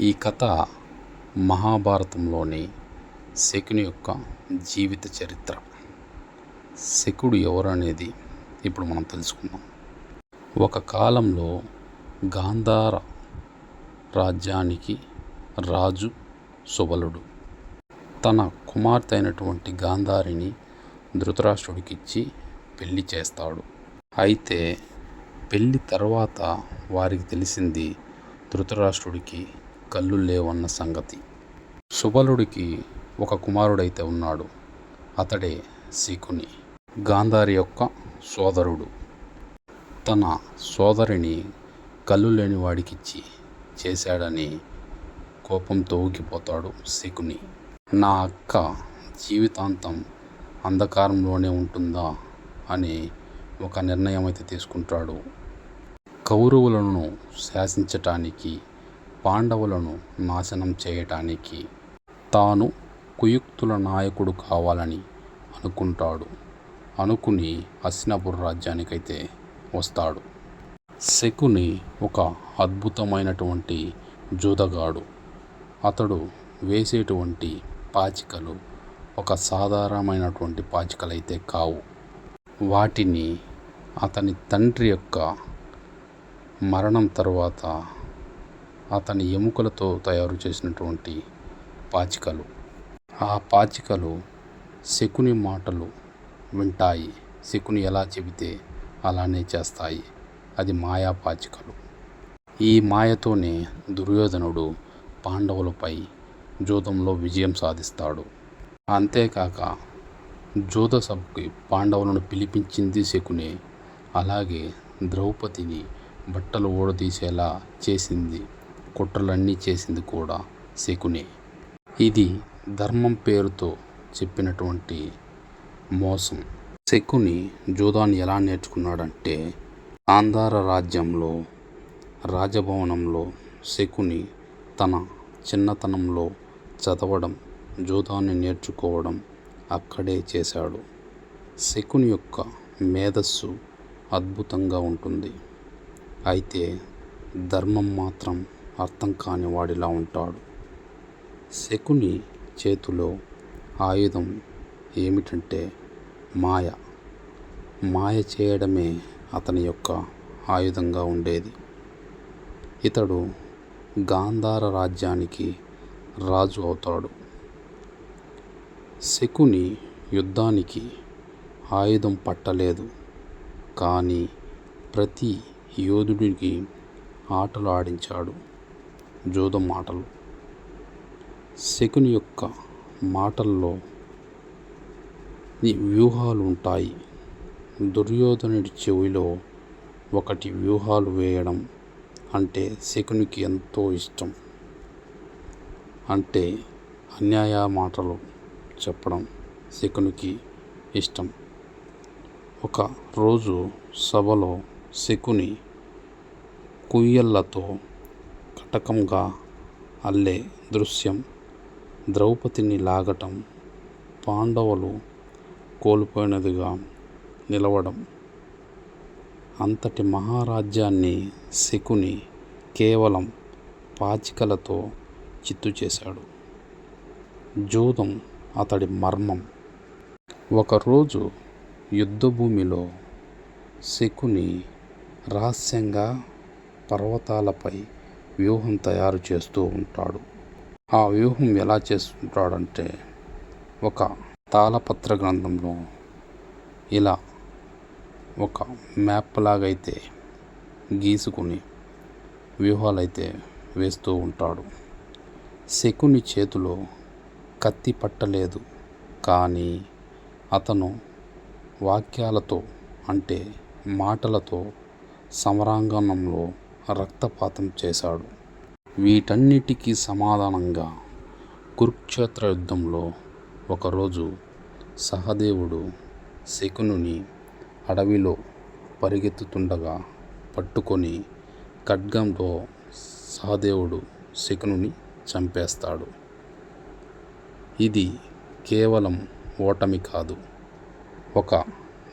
ఈ కథ మహాభారతంలోని శకుని యొక్క జీవిత చరిత్ర. శకుడు ఎవరు అనేది ఇప్పుడు మనం తెలుసుకుందాం. ఒక కాలంలో గాంధార రాజ్యానికి రాజు సుబలుడు. తన కుమార్తె అయినటువంటి గాంధారిని ధృతరాష్ట్రుడికిచ్చి పెళ్ళి చేస్తాడు. అయితే పెళ్ళి తర్వాత వారికి తెలిసింది ధృతరాష్ట్రుడికి కళ్ళు లేవన్న సంగతి. సుబలుడికి ఒక కుమారుడైతే ఉన్నాడు. అతడే శకుని గాంధారి యొక్క సోదరుడు. తన సోదరిని కళ్ళు లేని వాడికిచ్చి చేశాడని కోపంతో ఊగిపోతాడు శకుని. నా అక్క జీవితాంతం అంధకారంలోనే ఉంటుందా అని ఒక నిర్ణయం అయితే తీసుకుంటాడు. కౌరవులను శాసించటానికి పాండవులను నాశనం చేయటానికి తాను కుయుక్తుల నాయకుడు కావాలని అనుకుంటాడు. అనుకుని హస్తినాపుర రాజ్యానికైతే వస్తాడు. శకుని ఒక అద్భుతమైనటువంటి జూదగాడు. అతడు వేసేటువంటి పాచికలు ఒక సాధారణమైనటువంటి పాచికలైతే కావు. వాటిని అతని తండ్రి యొక్క మరణం తర్వాత అతని ఎముకలతో తయారు చేసినటువంటి పాచికలు. ఆ పాచికలు శకుని మాటలు వింటాయి. శకుని ఎలా చెబితే అలానే చేస్తాయి. అది మాయా పాచికలు. ఈ మాయతోనే దుర్యోధనుడు పాండవులపై జూదంలో విజయం సాధిస్తాడు. అంతేకాక జూద సభకి పాండవులను పిలిపించింది శకునే. అలాగే ద్రౌపదిని బట్టలు ఊడదీసేలా చేసింది. కుట్రలన్నీ చేసింది కూడా శకునే. ఇది ధర్మం పేరుతో చెప్పినటువంటి మోసం. శకుని జూదాన్ని ఎలా నేర్చుకున్నాడంటే ఆంధార రాజ్యంలో రాజభవనంలో శకుని తన చిన్నతనంలో చదవడం జూదాన్ని నేర్చుకోవడం అక్కడే చేశాడు. శకుని యొక్క మేధస్సు అద్భుతంగా ఉంటుంది. అయితే ధర్మం మాత్రం అర్థం కాని వాడిలా ఉంటాడు. శకుని చేతిలో ఆయుధం ఏమిటంటే మాయ. మాయ చేయడమే అతని యొక్క ఆయుధంగా ఉండేది. ఇతడు గాంధార రాజ్యానికి రాజు అవుతాడు. శకుని యుద్ధానికి ఆయుధం పట్టలేదు. కానీ ప్రతి యోధుడికి ఆటలు ఆడించాడు. జూదం మాటలు. శకుని యొక్క మాటల్లో వ్యూహాలు ఉంటాయి దుర్యోధనుడి చెవిలో ఒకటి వ్యూహాలు వేయడం అంటే శకునికి ఎంతో ఇష్టం. అంటే అన్యాయ మాటలు చెప్పడం శకునికి ఇష్టం. ఒక రోజు సభలో శకుని కుయ్యళ్ళతో అట్టకంగా అల్లే దృశ్యం. ద్రౌపదిని లాగటం పాండవులు కోల్పోయినదిగా నిలవడం. అంతటి మహారాజ్యాన్ని శకుని కేవలం పాచికలతో చిత్తు చేశాడు. జూదం అతడి మర్మం. ఒకరోజు యుద్ధభూమిలో శకుని రహస్యంగా పర్వతాలపై వ్యూహం తయారు చేస్తూ ఉంటాడు. ఆ వ్యూహం ఎలా చేస్తుంటాడంటే ఒక తాళపత్ర గ్రంథంలో ఇలా ఒక మ్యాప్ లాగైతే గీసుకుని వ్యూహాలైతే వేస్తూ ఉంటాడు. శకుని చేతిలో కత్తి పట్టలేదు కానీ అతను వాక్యాలతో అంటే మాటలతో సమరాంగణంలో రక్తపాతం చేశాడు. వీటన్నిటికీ సమాధానంగా కురుక్షేత్ర యుద్ధంలో ఒకరోజు సహదేవుడు శకునుని అడవిలో పరిగెత్తుతుండగా పట్టుకొని ఖడ్గంతో సహదేవుడు శకునుని చంపేస్తాడు. ఇది కేవలం ఓటమి కాదు ఒక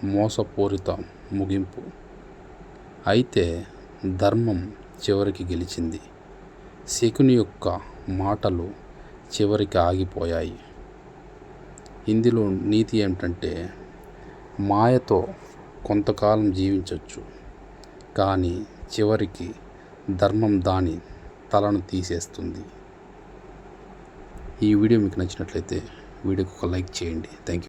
మోసపూరిత ముగింపు. అయితే ధర్మం చివరికి గెలిచింది. శకుని యొక్క మాటలు చివరికి ఆగిపోయాయి. ఇందులో నీతి ఏమిటంటే మాయతో కొంతకాలం జీవించవచ్చు కానీ చివరికి ధర్మం దాని తలను తీసేస్తుంది. ఈ వీడియో మీకు నచ్చినట్లయితే వీడియోకి ఒక లైక్ చేయండి. Thank you